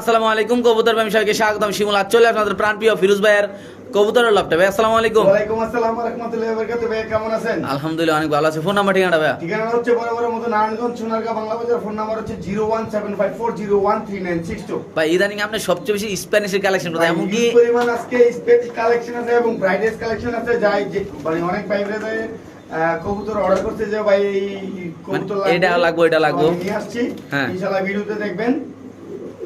আসসালামু আলাইকুম কবুতর ব্যবসায়ীকে স্বাগতম। শিমুল আজ চলে আপনাদের প্রাণপ্রিয় ফিরোজ ভাইয়ের কবুতরের লাভটা। ভাই আসসালামু আলাইকুম। ওয়ালাইকুম আসসালাম ওয়া রাহমাতুল্লাহি ওয়া বারাকাতুহু ভাই কেমন আছেন? আলহামদুলিল্লাহ অনেক ভালো আছে। ফোন নাম্বার ঠিকানা ভাইয়া? ঠিকানা হচ্ছে বরাবর মতো নারায়ণগঞ্জ সোনারগাঁ বাংলা বাজার। ফোন নাম্বার হচ্ছে zero one seven five four zero one three nine six two. ভাই ইদানিং আপনি সবচেয়ে বেশি স্প্যানিশের কালেকশন করতে এমনকি পরিমাণ আজকে স্পেস কালেকশন আছে এবং ব্রাইডেস কালেকশন আছে। যাই যে মানে অনেক ভাই ব্রাদার কবুতর অর্ডার করতে যে ভাই এই কবুতর মানে এটা লাগবে এটা লাগবে। আমি নিয়ে আসছি। হ্যাঁ। ইনশাআল্লাহ ভিডিওতে দেখবেন।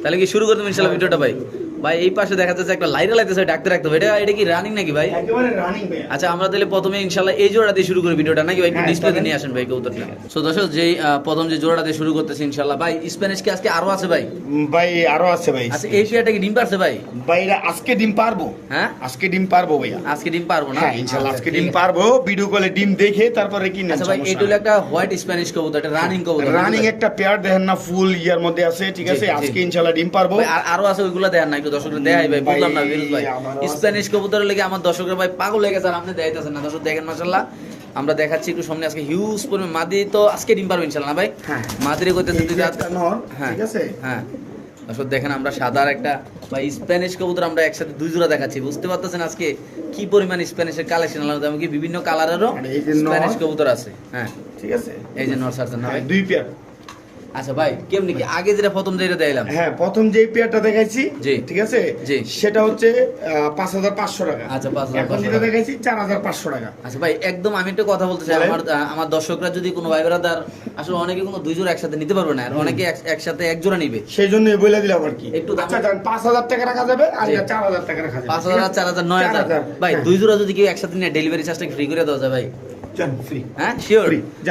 তাহলে কি শুরু করে দেবো ইনশাল্লাহ ভিডিওটা ভাই? ভাই এই পাশে দেখা যাচ্ছে একটা লাইরা লাগতেছে ডাকতে রাখতে হবে। এটা এটা কি রানিং নাকি ভাই? একেবারে রানিং ভাই। আচ্ছা আমরা তাহলে প্রথমে এই জোড়া দিয়ে শুরু করি ভিডিওটা নাকি ভাই? একটু হ্যাঁ, ডিসপ্লেতে নিয়ে আসেন ভাই কবুতরটা সো দর্শক যেই প্রথম যে জোড়াটা দিয়ে শুরু করতেছি ভাই স্প্যানিশ কি আজকে আরও আছে ভাই? ভাই আরও আছে ভাই। আচ্ছা এই পেয়ারটা কি ডিম পারছে ভাই? ভাইরা আজকে ডিম পারব। হ্যাঁ? আজকে ডিম পারব ভাইয়া। আজকে ডিম পারব না? হ্যাঁ ইনশাআল্লাহ আজকে ডিম পারব। ভিডিও কলে ডিম দেখে তারপরে কি আচ্ছা ভাই এটা হলো একটা হোয়াইট স্প্যানিশ কবুতর এটা রানিং কবুতর রানিং একটা পেয়ার দেখেন না ফুল ইয়ার মধ্যে আছে ঠিক আছে। আজকে ইনশাআল্লাহ ডিম পারব। আর আরও আছে ওইগুলো দেখার না একটু দর্শকরা দেখাই ভাই বুঝলাম না বিরুজ ভাই। স্প্যানিশ কবুতরের লেগে আমার দর্শকরা ভাই পাগল হয়ে গেছে আর আপনি দেখাইতেছেন না। দর্শক দেখেন মাশাল্লাহ আমরা দেখাচ্ছি একটু সামনে আজকে হিউজ পরিমাণ। মাদি তো আজকে ডিম পারবে ইনশাল্লাহ ভাই? হ্যাঁ। মাদিরে করতেছে এই দুই রাত হ্যাঁ ঠিক আছে? হ্যাঁ। দর্শক দেখেন আমরা সাদার একটা বা স্প্যানিশ কবুতর আমরা একসাথে দুই জোড়া দেখাচ্ছি। বুঝতে পারতেছেন আজকে কি পরিমাণ স্প্যানিশের কালেকশন আলাদা এমনকি বিভিন্ন কালারেরও স্প্যানিশ কবুতর আছে। হ্যাঁ। ঠিক আছে? এই যে নর সার্জন না হ্যাঁ, দুই পেয়ার আচ্ছা ভাই কেমনি কি? আগে যেটা প্রথম যেটা দিলাম হ্যাঁ প্রথম যে পেয়ারটা দেখাইছি জি। ঠিক আছে? জি। সেটা হচ্ছে পাঁচ হাজার পাঁচশো টাকা। আচ্ছা, 5,500 এখন যেটা দেখাইছি চার হাজার পাঁচশো টাকা। আচ্ছা ভাই একদম আমি একটা কথা বলতে চাই আমার আমার দর্শকরা যদি কোনো ভাই ব্রাদার আসলে অনেকে কোনো দুই জোড়া একসাথে নিতে পারবে না আর অনেকে এক- একসাথে এক জোড়া নিবে। সেই জন্য বলে দিলাম আর কি। একটু আচ্ছা হাজার টাকা রাখা যাবে আর জি। চার হাজার টাকা রাখা যাবে পাঁচ হাজার আর চার হাজার নয় হাজার। ভাই হ্যাঁ। দুই জোড়া যদি কেউ একসাথে নিয়ে ডেলিভারি চার্জটা ফ্রি করে দেওয়া যায় ভাই? ফ্রি হ্যাঁ শিওর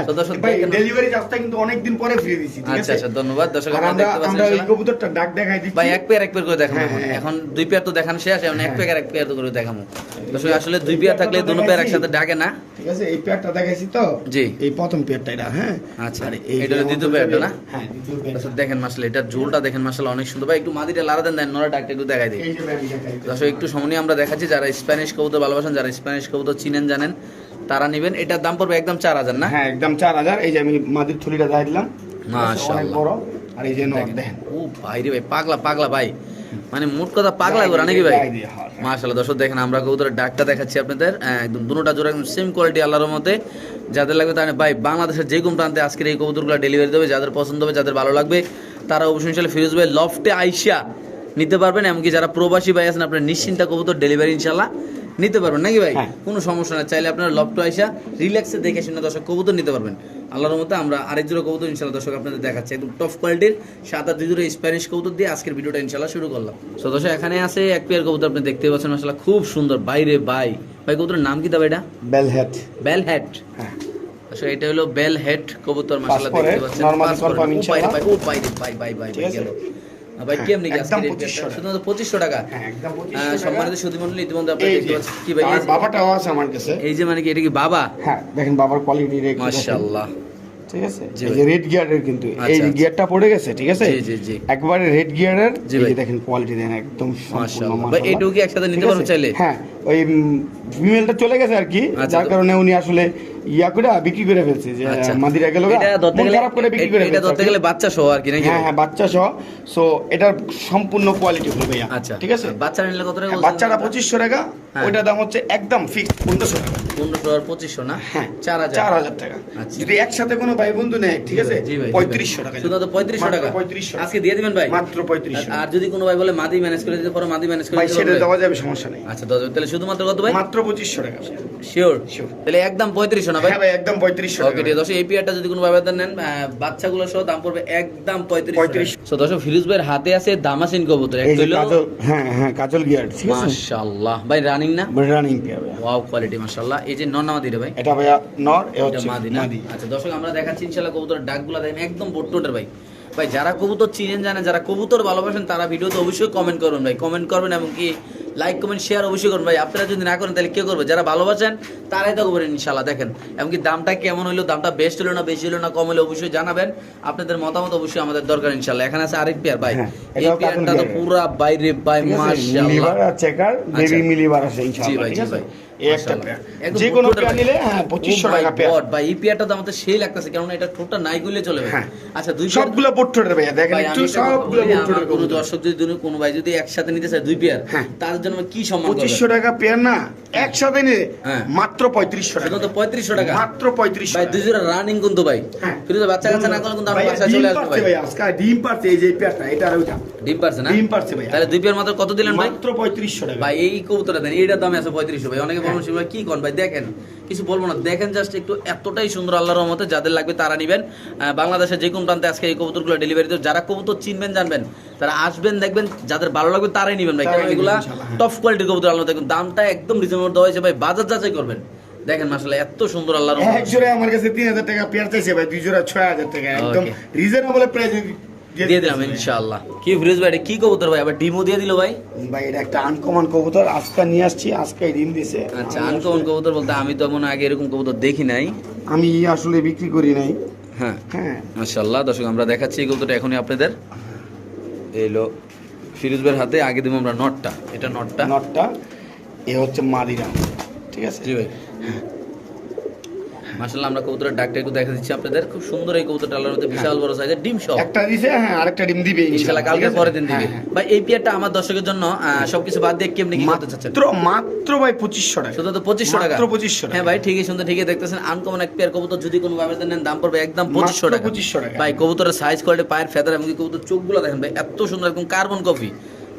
তো দর্শক দেখেন- ডেলিভারি চার্জটা কিন্তু অনেক দিন পরে ফ্রি দিছি ঠিক আছে? আচ্ছা ধন্যবাদ। দর্শক আমরা দেখতে পাচ্ছেন আমরা এই কবুতরটা ডাক দেখাই দিচ্ছি। ভাই এক পেয়ার এক পেয়ার করে দেখাবো এখন। দুই পেয়ার তো দেখানো শেষ এখন এক। পেয়ার এক পেয়ার করে দেখাবো। দর্শক আসলে দুই পেয়ার থাকলে দুটো পেয়ার একসাথে ডাকে না? ঠিক আছে এই পেয়ারটা দেখাইছি তো? জি। এই প্রথম পেয়ারটা এটা হ্যাঁ? আচ্ছা, এটা দ্বিতীয় পেয়ারটা না? হ্যাঁ দ্বিতীয় পেয়ারটা দেখেন মাসলে এটার ঝোলটা দেখেন মাসাল অনেক সুন্দর। ভাই একটু মাদিটা লারা দেন দেন নরা ডাকটা একটু দেখাই দিই। দর্শক একটু সময় আমরা দেখাচ্ছি যারা স্প্যানিশ কবুতর ভালোবাসেন যারা স্প্যানিশ কবুতর চিনেন জানেন তারা নেবেন এটার দাম পড়বে একদম চার হাজার না? হ্যাঁ একদম চার হাজার। এই যে আমি মাদির থলিটা দেখাই দিলাম। অনেক বড়। আর এই যে দেখেন। ও ভাই রে ভাই পাগলা পাগলা ভাই। মানে মোট কথা পাগলা নাকি ভাই? হ্যাঁ, হ্যাঁ। মাশাআল্লাহ দর্শক দেখেন আমরা কবুতরের ডাকটা দেখাচ্ছি আপনাদের। একদম দুটোটা জোড়া একদম সেম কোয়ালিটি আল্লাহর মতে যাদের লাগবে তারা ভাই বাংলাদেশের যে কোনো প্রান্তে আজকের এই কবুতরগুলো ডেলিভারি দেবে। যাদের পছন্দ হবে যাদের ভালো লাগবে তারা অবশ্যই ইনশাল্লাহ ফিরোজ ভাই লফটে আইসা নিতে পারবেন। এমনকি যারা প্রবাসী ভাই আছেন আপনার নিশ্চিন্তা কবুতর ডেলিভারি ইনশাল্লাহ নিতে পারবেন নাকি ভাই? হ্যাঁ। কোনো সমস্যা না চাইলে আপনারা লফটে আইসা রিল্যাক্সে দেখে শুনে দর্শক কবুতর নিতে পারবেন। আল্লাহর মতে আমরা আরেক জোড়া কবুতর ইনশাল্লাহ দর্শক আপনাদের দেখাচ্ছি। একদম টপ কোয়ালিটির সাত আট দুই জোড়া স্প্যানিশ কবুতর দিয়ে আজকের ভিডিওটা ইনশাল্লাহ শুরু করলাম। সো দর্শক এখানে আছে এক পেয়ার কবুতর আপনি দেখতে পাচ্ছেন মাসাল্লাহ খুব সুন্দর। বাইরে বাই। ভাই কবুতরের নাম কি তবে এটা বেল হেড বেল হেড হ্যাঁ। আসলে এটা হলো বেল হেড কবুতর মাসাল্লাহ দেখতে পাচ্ছেন। ও বাইরে ইনশাআল্লাহ। বাই বাই বাই বাই আছে? গেল। ভাই কেমনি কি একদম আজকে 2500 টাকা। শুধুমাত্র পঁচিশশো টাকা একদম আহ, 2500 টাকা। সম্মানিত সুদীমণ্ডলী ইতিমধ্যে আপনি এই দেখতে যে পাচ্ছেন কি ভাই আর এই যে- বাবাটাও আছে আমার কাছে এই যে মানে কি এটা কি বাবা হ্যাঁ দেখেন বাবার কোয়ালিটি মাশাআল্লাহ ঠিক আছে এই যে রেড গিয়ারের কিন্তু আচ্ছা, এই আচ্ছা। গিয়ারটা পড়ে গেছে ঠিক আছে। একবারে রেড গিয়ারের। দেখেন কোয়ালিটি দেন একদম সম্পূর্ণ। এইটুকু কি একসাথে নিতে পারব চাইলে? হ্যাঁ ওই ফিমেলটা চলে গেছে আর কি আচ্ছা, যার কারণে উনি আসলে ইয়া করে বিক্রি করে ফেলছে যে আচ্ছা। মাদিরা গেল খারাপ করে বিক্রি করে এটা ধরতে গেলে বাচ্চা সহ আর কি নাকি? হ্যাঁ হ্যাঁ বাচ্চা সহ। সো এটার সম্পূর্ণ কোয়ালিটি ফুল ভাইয়া। আচ্ছা। ঠিক আছে? বাচ্চা নিলে কত টাকা হ্যাঁ, বাচ্চাটা টাকা হ্যাঁ। দাম হচ্ছে একদম ফিক্স টাকা। আর না? হ্যাঁ চার হাজার। চার হাজার টাকা। আচ্ছা। যদি একসাথে কোনো ভাই বন্ধু নেয় ঠিক আছে? জি ভাই, জি ভাই। পঁয়ত্রিশশো টাকা। শুধু তো পঁয়ত্রিশশো টাকা? পঁয়ত্রিশশো। আজকে দিয়ে দিবেন ভাই? মাত্র পঁয়ত্রিশশো। আর যদি কোনো ভাই বলে মাদি ম্যানেজ করে দিতে পারো মাদি ম্যানেজ করে ভাই সেটা দেওয়া যাবে সমস্যা নেই। আচ্ছা দাদা তাহলে শুধুমাত্র কত ভাই? মাত্র পঁচিশশো টাকা। শিওর. তাহলে একদম পঁয়ত্রিশশো না ভাই? হ্যাঁ ভাই একদম পঁয়ত্রিশশো ওকে ঠিক আছে। এই পিয়ারটা যদি কোনো নেন বাচ্চাগুলো সহ দাম পড়বে একদম পঁয়ত্রিশ। 35 তো দর্শক ফিরোজ ভাইয়ের হাতে আছে দামাসিন কবুতর। হলো কাজল হ্যাঁ হ্যাঁ কাজল গিয়ার ঠিক আছে? মাশাআল্লাহ। ভাই রানিং না? রানিং ওয়াও কোয়ালিটি মাশাআল্লাহ। এই যে নন্নামাদি রে ভাই? এটা ভাইয়া নর এ এটা হচ্ছে মাদি না? আচ্ছা দর্শক আমরা দেখাচ্ছি ইনশাআল্লাহ কবুতরের ডাকগুলো। দেখেন একদম বোটটোটের ভাই। ভাই যারা কবুতর চিনেন জানেন যারা কবুতর ভালোবাসেন তারা ভিডিওতে অবশ্যই কমেন্ট করবেন ভাই। কমেন্ট করবেন এবং কি লাইক কমেন্ট শেয়ার অবশ্যই করুন ভাই। আপনারা যদি না করেন তাহলে কে করবে? যারা ভালোবাসেন তারাই তো করবেন ইনশাল্লাহ দেখেন। এমনকি দামটা কেমন হলো দামটা বেস্ট হলো না বেশি হলো না কম হলো অবশ্যই জানাবেন। আপনাদের মতামত অবশ্যই আমাদের দরকার ইনশাল্লাহ এখানে আছে আরেক পেয়ার ভাই। হ্যাঁ, এই পেয়ারটা তো পুরো বাইরে বাই মাশাআল্লাহ। মিলিবার আর চেকার দেবী বেবি মিলিবার আছে ইনশাআল্লাহ ভাই ঠিক আছে? ভাই। এই একটা পেয়ার যে কোনো পেয়ার নিলে হ্যাঁ পঁচিশশো Oh টাকা পেয়ার। God, এই পেয়ারটা তো আমাদের সেই লাগতেছে কেননা এটা ঠোঁটটা নাই গুলে চলে হ্যাঁ। আচ্ছা দুই পেয়ার সবগুলো বোট্টোটের ভাইয়া দেখেন একটু আমি একটা কথা সবগুলো বলি, আমার কোনো দর্শক যদি কোনো ভাই যদি একসাথে নিতে চায় দুই পেয়ার হ্যাঁ। তার জন্য কি সম্মান পঁচিশশো টাকা পেয়ার না একসাথে নিলে। মাত্র পঁয়ত্রিশশো টাকা। তো পঁয়ত্রিশশো টাকা? মাত্র পঁয়ত্রিশশো ভাই দুই জোড়া রানিং কিন্তু ভাই। বাচ্চা কাচ্চা না করলে কিন্তু আমার বাচ্চা চলে আসবে ভাই। ভাই আজকে ডিম পারছে এই যে পেয়ারটা এটা আর ওইটা। ডিম পারছে না? ডিম পারছে ভাই তাহলে দুই পেয়ার মাত্র কত দিলেন ভাই? মাত্র পঁয়ত্রিশশো টাকা। ভাই এই কবুতরটা দেন এইটার দাম আছে পঁয়ত্রিশশো ভাই অনেকে হ্যাঁ। ভাই কি করেন? ভাই দেখেন কিছু বলব না। দেখেন জাস্ট একটু এতটাই সুন্দর আল্লাহর রহমতে যাদের লাগবে তারা নিবেন। বাংলাদেশের যে কোন প্রান্তে আজকে এই কবুতরগুলো ডেলিভারি দেবে। যারা কবুতর চিনবেন জানবেন তারা আসবেন দেখবেন যাদের ভালো লাগবে তারাই নিবেন ভাই। কারণ এগুলা। টপ কোয়ালিটির কবুতর আল্লাহ দেখুন। দামটা একদম রিজনেবল দেওয়া হয়েছে ভাই। বাজার যাচাই করবেন। দেখেন মাসাল্লাহ এত সুন্দর আল্লাহর এক রহমত জোড়া আমার কাছে তিন হাজার টাকা পেয়ার চাইছে ভাই। দুই জোড়া ছয় হাজার টাকা একদম রিজনেবল প্রাইসে দিয়ে দিলাম ইনশাআল্লাহ। কি ফিরোজ ভাই কি কবুতর ভাই? আবার ডিমও দিয়ে দিল ভাই? ভাই এটা একটা আনকমন কবুতর। আজকে নিয়ে আসছি আজকে ডিম দিছে। আচ্ছা আনকমন কবুতর বলতে আমি তো মনে আগে এরকম কবুতর দেখি নাই। আমি আসলে বিক্রি করি নাই। হ্যাঁ। হ্যাঁ। মাশাল্লাহ দর্শক আমরা দেখাচ্ছি এই কবুতরটা এখনই আপনাদের। এলো ফিরোজ ভাইয়ের হাতে আগে দিব আমরা নটটা। এটা নটটা। নটটা এ হচ্ছে মাদিরা। ঠিক আছে? জি ভাই। আমরা কবুতরের ডাকটা একটু দেখা দিচ্ছি আপনাদের। খুব সুন্দর এই কবুতরটা আল্লাহর মধ্যে বিশাল বড় সাইজের ডিম সহ। একটা দিছে হ্যাঁ আরেকটা ডিম দিবে ইনশাআল্লাহ কালকে পরের দিন দিবে। হ্যাঁ, হ্যাঁ। ভাই এই পিয়ারটা আমার দর্শকের জন্য সবকিছু বাদ দিয়ে কেমনি কি করতে চাচ্ছেন? মাত্র মাত্র ভাই পঁচিশশো টাকা। শুধু তো পঁচিশশো টাকা? মাত্র 2500 টাকা। হ্যাঁ ভাই ঠিকই সুন্দর ঠিকই দেখতেছেন। আনকমন এক পেয়ার কবুতর যদি কোনো ভাবে নেন দাম পড়বে একদম পঁচিশশো টাকা। 2500 টাকা। ভাই কবুতরের সাইজ কোয়ালিটি পায়ের ফেদার এবং কবুতর চোখগুলো দেখেন ভাই এত সুন্দর একদম কার্বন কফি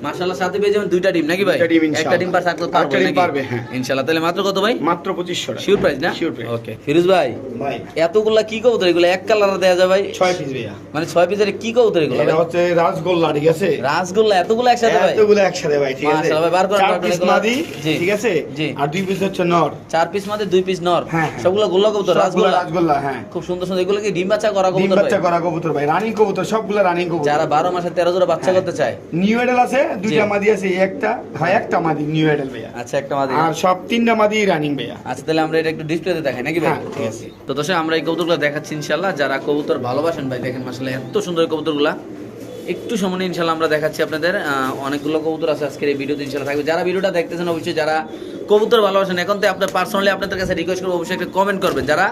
মাশাআল্লাহ সাথে পেয়ে যাবেন দুইটা ডিম নাকি ভাই? ডিম ইনশাআল্লাহ। একটা ডিম পার পারবে একটা ডিম? পারবে, হ্যাঁ। ইনশাআল্লাহ তাহলে মাত্র কত ভাই? মাত্র পঁচিশশো টাকা। শিওর প্রাইস না? Sure price। ওকে ফিরোজ ভাই ভাই। এতগুলা কি কবুতর এগুলো এক কালার দেয়া যায় ভাই? ছয় পিস ভাইয়া। মানে ছয় পিসের কি কবুতর এগুলো এটা হচ্ছে রাসগোল্লা ঠিক আছে? রাসগোল্লা এতগুলো একসাথে ভাই? এতগুলো একসাথে ভাই ঠিক আছে? মাশাআল্লাহ ভাই, বার করেন, চার বার করেন মাদি ঠিক আছে? জি। আর দুই পিস হচ্ছে নর। চার পিস মাঝে দুই পিস নর। হ্যাঁ, হ্যাঁ। সবগুলো গোল্লা কবুতর রাসগোল্লা? রাসগোল্লা হ্যাঁ। খুব সুন্দর সুন্দর। এগুলো কি ডিম বাচ্চা করা ডিম কবুতর ভাই? বাচ্চা করা কবুতর ভাই। রানিং কবুতর সবগুলো রানিং কবুতর। যারা বারো মাসে তেরো জোড়া বাচ্চা হ্যাঁ। করতে চায়। নিউ এডেল আছে? দুইটা। মাদি আছে একটা হয় একটা মাদি নিউ এডেল ভাইয়া। আচ্ছা একটা মাদি। আর সব তিনটা মাদি রানিং ভাইয়া। আচ্ছা তাহলে আমরা এটা একটু ডিসপ্লেতে দেখাই নাকি ভাই? হ্যাঁ, ঠিক আছে। তো দর্শক আমরা এই কবুতরগুলো দেখাচ্ছি ইনশাল্লাহ যারা কবুতর ভালোবাসেন ভাই দেখেন মাসাল্লাহ এত সুন্দর কবুতরগুলা। একটু সময় ইনশাল্লাহ আমরা দেখাচ্ছি আপনাদের অনেকগুলো কবুতর আছে আজকের এই ভিডিওতে ইনশাল্লাহ থাকবে। যারা ভিডিওটা দেখতেছেন অবশ্যই যারা কবুতর ভালোবাসেন এখন তো আপনার পার্সোনালি আপনাদের কাছে রিকোয়েস্ট করব অবশ্যই একটা কমেন্ট করবেন। যারা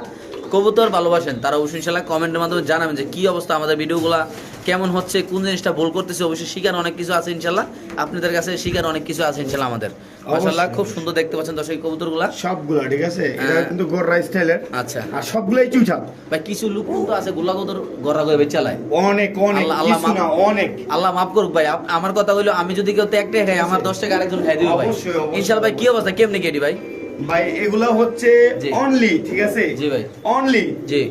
কবুতর ভালোবাসেন তারা অবশ্যই ইনশাল্লাহ কমেন্টের মাধ্যমে জানাবেন যে কি অবস্থা আমাদের ভিডিওগুলো কেমন হচ্ছে কোন জিনিসটা ভুল করতেছে অবশ্যই শিখার অনেক কিছু আছে ইনশাল্লাহ। আপনাদের কাছে শিখার অনেক কিছু আছে ইনশাল্লাহ আমাদের। মাসাল্লাহ খুব সুন্দর দেখতে পাচ্ছেন দর্শক এই কবুতরগুলা। সবগুলো ঠিক আছে? এটা হ্যাঁ। কিন্তু গোর্রা স্টাইলের। আচ্ছা। আর সবগুলাই চুচা ভাই কিছু লোক কিন্তু আছে কবুতর গড়া করে বেচে চালায় অনেক অনেক কিছু না অনেক। আল্লাহ মাফ করুক ভাই আমার কথা হইল আমি যদি কেউ একটা খাই আমার দশ টাকা আরেকজন খাই দিবে ভাই। অবশ্যই। ভাই কি অবস্থা? কেমনি কেটি ভাই? ভাই এগুলা হচ্ছে অনলি ঠিক আছে? জি ভাই। অনলি জি।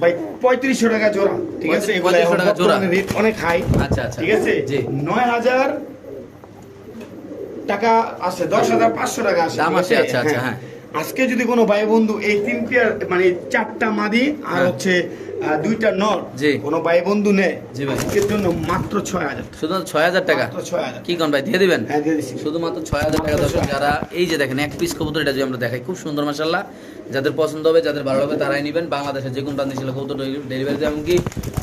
ভাই পঁয়ত্রিশশো টাকা জোড়া ঠিক আছে? 3500 টাকা জোড়া। রেট অনেক হাই আচ্ছা আচ্ছা। ঠিক আছে? নয় হাজার টাকা আছে দশ হাজার পাঁচশো টাকা আছে দাম আছে, আচ্ছা, আচ্ছা, হ্যাঁ। আজকে যদি কোনো ভাই বন্ধু এই তিন পেয়ার মানে চারটা মাদি আর হ্যাঁ। হচ্ছে দুইটা নর। কোনো ভাই বন্ধু নেয়। আজকের জন্য মাত্র ছয় হাজার শুধু ছয় হাজার টাকা? কি কোন ভাই দিয়ে দিবেন? হ্যাঁ শুধুমাত্র ছয় হাজার টাকা দর্শক যারা এই যে দেখেন এক পিস কবুতর এটা যদি আমরা দেখাই খুব সুন্দর মাসাল্লাহ যাদের পছন্দ হবে যাদের ভালো হবে তারাই নেবেন। বাংলাদেশের যে কোন প্রান্তে ছিল কবুতর ডেলিভারি এমনকি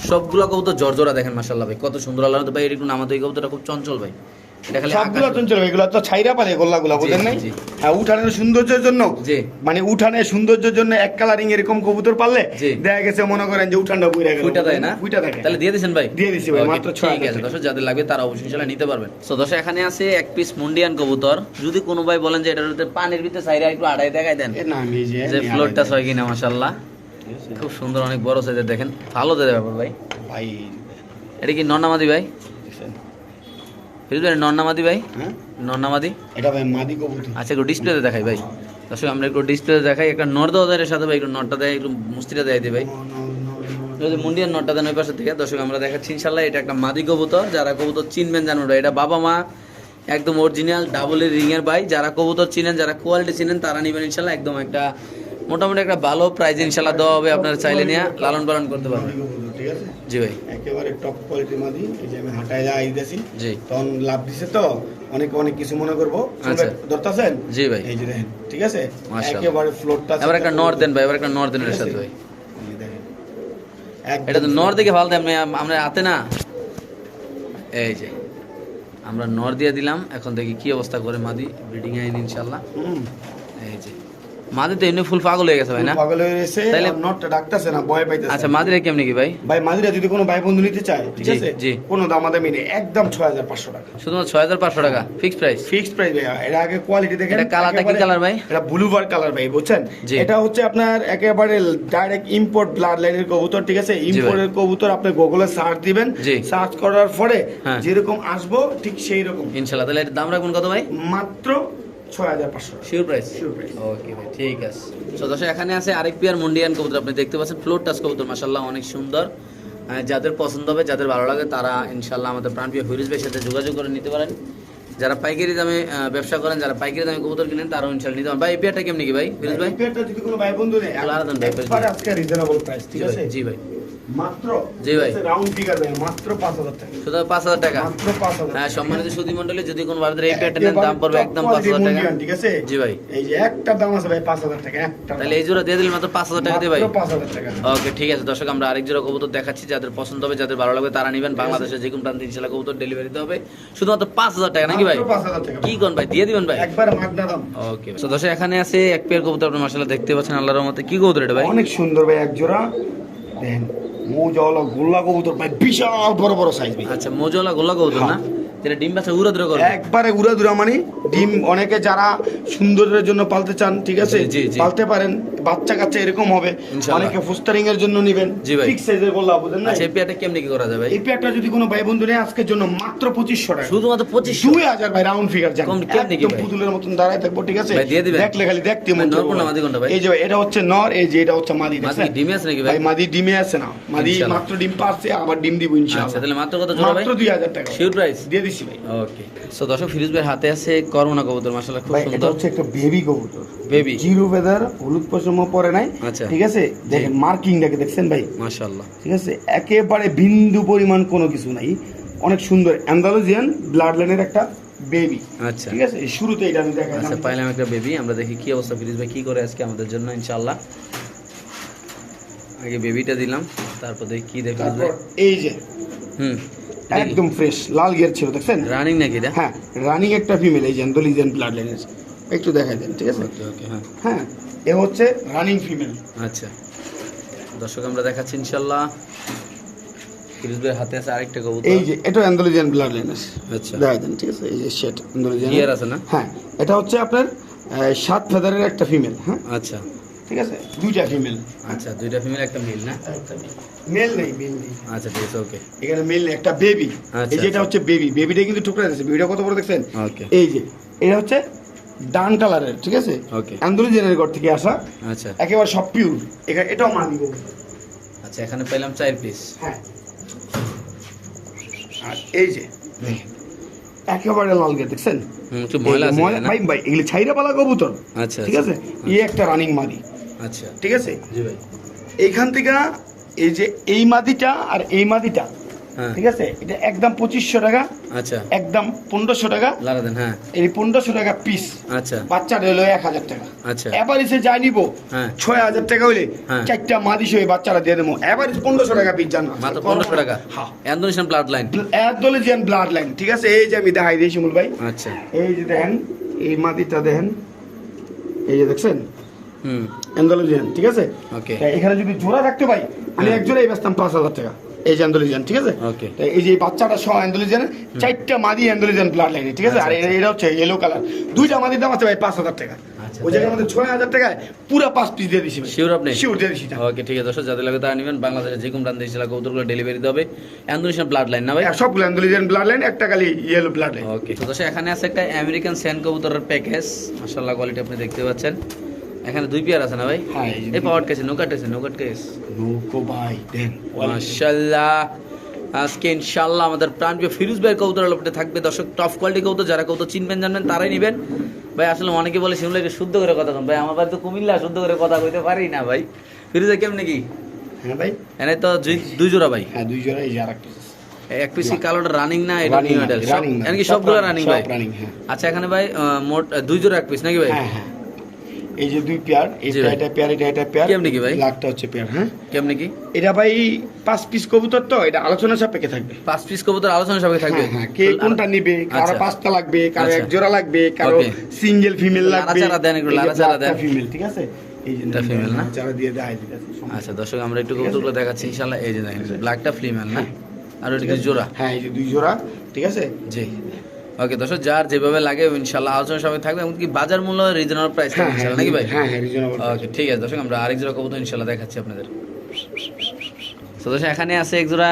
সবগুলো কবুতর জর্জরা দেখেন মাসাল্লাহ ভাই কত সুন্দর আল্লাহ ভাই এরকম আমাদের এই কবুতরটা খুব চঞ্চল ভাই। সবগুলো চঞ্চল এগুলো তো ছাইরা পালে গোল্লাগুলো বুঝেন নাই? হ্যাঁ উঠানের সৌন্দর্যের জন্য মানে উঠানের সৌন্দর্যের জন্য এক কালারিং এরকম কবুতর পারলে দেখা গেছে মনে করেন যে উঠানটা বুইরা গেল। ফুইটা দেয় না? ফুইটা থাকে। তাহলে দিয়ে দিয়েছেন ভাই? দিয়ে দিছি ভাই, Okay, মাত্র ঠিক আছে দর্শক যাদের লাগবে তারা অবশ্যই ইনশাআল্লাহ নিতে পারবেন। তো দর্শক এখানে আছে এক পিস মুন্ডিয়ান কবুতর। যদি কোনো ভাই বলেন যে এটার ভিতরে পানির ভিতরে একটু আড়াই দেখাই দেন। না আমি যে ফ্লোরটা ছয় কিনা মাশাআল্লাহ খুব সুন্দর অনেক বড় সাইজের দেখেন। ভালো দেবে ব্যাপার ভাই। ভাই। এটা কি নন্নামাদি ভাই? নন্নামাদি ভাই? হ্যাঁ? নন্নামাদি? এটা ভাই মাদি কবুতর। আচ্ছা একটু ডিসপ্লেতে দেখাই ভাই। দর্শক আমরা একটু ডিসপ্লেতে দেখাই। একটা নর দেওয়া যায় সাথে ভাই একটু নটটা দেয় একটু মুস্তিটা দেয় দিই ভাই। যদি মুন্ডিয়ান নটটা দেন ওই পাশে থেকে দর্শক আমরা দেখাচ্ছি ইনশাল্লাহ এটা একটা মাদি কবুতর। যারা কবুতর চিনবেন জানুন এটা বাবা মা একদম অরিজিনাল ডাবল রিং এর ভাই। যারা কবুতর চিনেন যারা কোয়ালিটি চিনেন তারা নিবেন ইনশাল্লাহ একদম একটা মোটামুটি একটা ভালো প্রাইজ ইনশাল্লাহ দেওয়া হবে আপনারা চাইলে নিয়ে। লালন পালন করতে পারবেন। ঠিক আছে? জি ভাই। একেবারে টপ কোয়ালিটির মাদি এই যে আমি হাঁটায় যাই দিতেছি জি। তখন লাভ দিছে তো? অনেক অনেক কিছু মনে করব। আচ্ছা। ধরতেছেন? জি ভাই। এই যে দেখেন ঠিক আছে? একেবারে ফ্লোরটা এবার একটা নর দেন ভাই এবার একটা নর দেন এর সাথে ভাই। এটা তো নর দেখে ভালো দেন আমরা হাতে না? এই যে আমরা নর দিয়ে দিলাম এখন দেখি কি অবস্থা করে মাদি। ব্রিডিং আইন ইনশাল্লাহ যে মাদি তো এমনি ফুল পাগল হয়ে গেছে ভাই না পাগল হয়ে গেছে আর নটটা ডাকতেছে না ভয় পাইতেছে আচ্ছা মাদিরা কেমনি কি ভাই ভাই মাদিরা যদি কোনো ভাই বন্ধু নিতে চায় ঠিক আছে জি। কোনো দামাদামি নেই একদম ছয় হাজার পাঁচশো টাকা শুধুমাত্র ছয় হাজার পাঁচশো টাকা ফিক্সড প্রাইস ফিক্সড প্রাইস ভাই এটা আগে কোয়ালিটি দেখেন এটা কালারটা কি কালার ভাই? এটা ব্লুবার কালার ভাই বুঝছেন এটা হচ্ছে আপনার একেবারে ডাইরেক্ট ইম্পোর্ট ব্লাড লাইনের কবুতর ঠিক আছে। ইম্পোর্টের কবুতর আপনি গুগলে সার্চ দিবেন। সার্চ করার পরে হ্যাঁ। যেরকম আসব ঠিক সেই রকম ইনশাল্লাহ তাহলে এটার দাম রাখবেন কত ভাই মাত্র ছয় হাজার পাঁচশো sure price Sure price. Okay ভাই ঠিক আছে। তো দর্শক এখানে আছে আরেক পেয়ার মুন্ডিয়ান কবুতর। আপনি দেখতে পাচ্ছেন ফ্লোর টাচ কবুতর মাশাল্লাহ অনেক সুন্দর। যাদের পছন্দ হবে যাদের ভালো লাগে তারা ইনশাল্লাহ আমাদের প্রাণপ্রিয় ফিরোজ ভাইয়ের সাথে যোগাযোগ করে নিতে পারেন। যারা পাইকারি দামে ব্যবসা করেন যারা পাইকারি দামে কবুতর কিনেন তারাও ইনশাল্লাহ নিতে পারেন। ভাই কেমনি কি ভাই ফিরোজ ভাই এই যদি কোনো ভাই বন্ধু নেই আলাদা দাম, ভাই, আজকে রিজনেবল প্রাইস ঠিক আছে ভাই জি ভাই। মাত্র জি ভাই। রাউন্ড ফিগার ভাই মাত্র পাঁচ হাজার টাকা। শুধু পাঁচ হাজার টাকা? মাত্র পাঁচ হাজার হ্যাঁ সম্মানিত সুদী মন্ডলী যদি কোনো ভাবে এই পেয়ারটা দাম পড়বে একদম top পাঁচ হাজার quality টাকা। ঠিক আছে? জি ভাই। এই যে একটা দাম আছে ভাই পাঁচ হাজার টাকা একটা তাহলে এই জোড়া দিয়ে দিলে মাত্র পাঁচ হাজার টাকা দিয়ে ভাই। মাত্র টাকা। ওকে ঠিক আছে দর্শক আমরা আরেক জোড়া কবুতর দেখাচ্ছি যাদের পছন্দ হবে যাদের ভালো লাগবে তারা নেবেন। বাংলাদেশের যে কোনো প্রান্তে কবুতর ডেলিভারি দিতে হবে। শুধুমাত্র পাঁচ হাজার টাকা নাকি ভাই? টাকা। কি কোন ভাই দিয়ে দিবেন ভাই? একবার মাগনা দাম। ওকে তো দর্শক এখানে আছে এক পেয়ার কবুতর আপনি মাসাল্লাহ দেখতে পাচ্ছেন আল্লাহর রহমতে। কি কবুতর এটা ভাই? অনেক সুন্দর ভাই এক জোড়া। দেখেন মৌজাওয়ালা গোল্লা কবুতর ভাই বিশাল বড় বড় সাইজ ভাই। আচ্ছা মোজলা গোল্লা কবুতর না? যেটা ডিম বাচ্চা উড়া দূরে করবে? একবারে উড়া দুরা মানে ডিম অনেকে যারা সুন্দরের জন্য পালতে চান ঠিক আছে। পালতে পারেন বাচ্চা কাচ্চা এরকম হবে। অনেকে ফুস্টারিং এর জন্য নেবেন। জি ভাই। ঠিক সাইজের গোল্লা বুঝেন না? আচ্ছা এই কেমনি কি করা যাবে এই যদি কোনো ভাই বন্ধু নেই আজকের জন্য মাত্র পঁচিশশো টাকা। শুধুমাত্র পঁচিশশো? দুই হাজার ভাই রাউন্ড ফিগার জান কম- কেমনে কি পুতুলের মতন দাঁড়ায় থাকব ঠিক আছে? ভাই, দিয়ে দিবেন? দেখলে খালি দেখতে মন নর চাইব মাদি কোনটা ভাই? এই যে এটা হচ্ছে নর এই যে এটা হচ্ছে মাদি মাদি? ডিমে আছে নাকি ভাই? মাদি ডিমে আছে না। মাদি মাত্র ডিম পারছে আবার ডিম দিব আচ্ছা ইনশাআল্লাহ। তাহলে মাত্র কত জোড়া ভাই? মাত্র দুই হাজার টাকা। শিওর প্রাইস দিয়ে দিচ্ছি ভাই। ওকে সো দর্শক ফিরোজ ভাইয়ের হাতে আছে করমনা কবুতর মাশাআল্লাহ খুব ভাই এটা সুন্দর। হচ্ছে একটা বেবি কবুতর। বেবি জিরো ফেদার হলুদ পশম পরে নাই। আচ্ছা। ঠিক আছে? দেখেন মার্কিংটাকে দেখছেন ভাই? মাশাআল্লাহ। ঠিক আছে? একেবারে বিন্দু পরিমাণ কোনো কিছু নাই। অনেক সুন্দর অ্যান্ডালোজিয়ান ব্লাড লাইনের একটা বেবি আচ্ছা। ঠিক আছে? শুরুতে এটা আমি আচ্ছা পাইলাম একটা বেবি আমরা দেখি কি অবস্থা ফিরিজ ভাই কি করে আজকে আমাদের জন্য ইনশাআল্লাহ। আগে বেবিটা দিলাম তারপর দেখি কি দেখি ফিরোজ তারপর ভাই এই যে। হুম। একদম ফ্রেশ লাল গিয়ার ছিল দেখছেন? রানিং নাকি এটা? হ্যাঁ রানিং একটা ফিমেল এই যে অ্যান্ডালোজিয়ান ব্লাড লাইনের একটু দেখাই দেন ঠিক আছে? ওকে হ্যাঁ। হ্যাঁ এ হচ্ছে রানিং ফিমেল আচ্ছা। দর্শক আমরা দেখাচ্ছি ইনশাআল্লাহ হাতে আছে আরেকটা কবুতর। এই যে এটা অ্যান্ডালোজিয়ান ব্লাড লাইনের আচ্ছা। দেখাই দেন ঠিক আছে? এই যে শেট অ্যান্ডালোজিয়ান আছে না? হ্যাঁ এটা হচ্ছে আপনার সাত ফেদারের একটা ফিমেল হ্যাঁ? আচ্ছা। ঠিক আছে? দুইটা ফিমেল আচ্ছা দুইটা ফিমেল একটা মেল না? মেল নেই মেল নেই। আচ্ছা ঠিক আছে ওকে এখানে মেল একটা বেবি আচ্ছা, এই যে এটা হচ্ছে বেবি বেবিটা কিন্তু টুকরা দিচ্ছে বেবিটা কত বড় দেখছেন? ওকে এই যে এটা হচ্ছে ডান কালারের ঠিক আছে? ওকে আন্দোলনের ঘর থেকে আসা আচ্ছা। একেবারে সব পিওর এখানে এটাও মানি আচ্ছা এখানে পেলাম চার পিস হ্যাঁ। আর এই যে একেবারে লাল গে দেখছেন? ভাই ভাই এগুলি ছাইরা পালা কবুতর। আচ্ছা ঠিক আছে? এই একটা রানিং মাদি। আচ্ছা। ঠিক আছে? জি ভাই। এইখান থেকে এই যে এই মাদিটা আর এই মাদিটা হ্যাঁ। ঠিক আছে? এটা একদম পঁচিশশো টাকা আচ্ছা। একদম পনেরোশো টাকা। লারা দেন হ্যাঁ। এই পনেরোশো টাকা পিস আচ্ছা। বাচ্চাটা হলো এক হাজার টাকা। আচ্ছা। এভারেজে যাই নিব হ্যাঁ। ছয় হাজার টাকা হইলে হ্যাঁ। চারটা মাদি সহ বাচ্চারা দিয়ে দেবো। এভারেজ পনেরোশো টাকা পিস জানো? মাত্র পনেরোশো টাকা? হ্যাঁ। অ্যান্ডোনেশন ব্লাড লাইন অ্যাডোলেজিয়ান ব্লাড লাইন ঠিক আছে? এই যে আমি দেখাই দিই শিমুল ভাই। আচ্ছা। এই যে দেখেন এই মাদিটা দেখেন। এই যে দেখছেন? অ্যান্ডোলজিয়ান ঠিক আছে? ওকে। এখানে যদি জোড়া রাখতে পাই আমি হ্যাঁ। এক জোড়াই বেচতাম পাঁচ হাজার টাকা এই যে ঠিক আছে? এই যে বাচ্চাটা সহ অ্যান্ডোলজিয়ান চারটা মাদি অ্যান্ডোলজিয়ান ব্লাড লাইনে ঠিক আছে? আর আচ্ছা, এটা হচ্ছে ইয়েলো কালার দুইটা মাদির দাম আছে ভাই পাঁচ হাজার টাকা। আচ্ছা, ওই জায়গায় আমাদের ছয় হাজার টাকায় পুরো পাঁচ পিস দিয়ে দিছি শিওর আপনি? শিওর দিয়ে দিছি ওকে ঠিক আছে। দর্শক যাদের লাগে তারা নেবেন। বাংলাদেশের যে কোনো ডেলিভারি দিতে হবে। ব্লাড লাইন না ভাই? সবগুলো ব্লাড লাইন একটা খালি ইয়েলো ব্লাড লাইন ওকে। তো দর্শক এখানে আছে একটা আমেরিকান স্যান্ড কবুতরের প্যাকেজ মাশাআল্লাহ কোয়ালিটি আপনি দেখতে পাচ্ছেন। এখানে দুই পেয়ার আছে না ভাই? হ্যাঁ এই পাওয়ার কেস নৌকাট কেস নৌকাট কেস নৌকো ভাই দেন মাশাআল্লাহ আজকে ইনশাআল্লাহ আমাদের প্রাণপ্রিয় ফিরোজ ভাইয়ের কবুতর লোপটে থাকবে। দর্শক টপ কোয়ালিটি কবুতর যারা কবুতর চিনবেন জানবেন তারাই নেবেন। ভাই আসলে অনেকে বলে শিমুল ভাইকে শুদ্ধ করে কথা কন ভাই আমার বাড়ি তো কুমিল্লা শুদ্ধ করে কথা কইতে পারি না ভাই। ফিরোজ ভাই কেমনে কি? হ্যাঁ ভাই। এনে তো দুই- জোড়া ভাই। হ্যাঁ দুই জোড়া এই যে আরেকটা। এক পিস কালোটা রানিং না এটা নিউ মডেল। এমনকি সব সবগুলো রানিং ভাই? হ্যাঁ। আচ্ছা এখানে ভাই মোট দুই জোড়া এক পিস নাকি ভাই? হ্যাঁ হ্যাঁ। এই যে দুই পেয়ার এটা এটা পেয়ার এটা এটা পেয়ার কেমনি কি ভাই? লাখটা হচ্ছে পেয়ার হ্যাঁ? কেমনি কি? এটা ভাই পাঁচ পিস কবুতর তো এটা আলোচনা সাপেক্ষে থাকবে। পাঁচ পিস কবুতর আলোচনা সবাই থাকবে? হ্যাঁ, হ্যাঁ, কে কোনটা নিবে কারও আচ্ছা। পাঁচটা লাগবে কারও আচ্ছা। এক জোড়া লাগবে কারও সিঙ্গেল ফিমেল লাগবে। লাড়াচাড়া দেন লাড়াচাড়া দেন। ফিমেল ঠিক আছে? এই যে এটা না? চারা দিয়ে দেয় আচ্ছা দর্শক আমরা একটু কবুতরগুলো দেখাচ্ছি ইনশাআল্লাহ। এই যে দেখেন ব্ল্যাকটা ফিমেল না? আর ওটা কি জোড়া? হ্যাঁ এই যে দুই জোড়া ঠিক আছে? জি। ওকে দর্শক যার যেভাবে লাগে ইনশাআল্লাহ আলোচনা সময় থাকবে এমনকি বাজার মূল্য রিজনেবল প্রাইস থাকবে হ্যাঁ হ্যাঁ নাকি ভাই? হ্যাঁ হ্যাঁ রিজনেবল ওকে ঠিক আছে দর্শক আমরা আরেক জোড়া কবুতর ইনশাআল্লাহ দেখাচ্ছি আপনাদের। তো দর্শক এখানে আছে এক জোড়া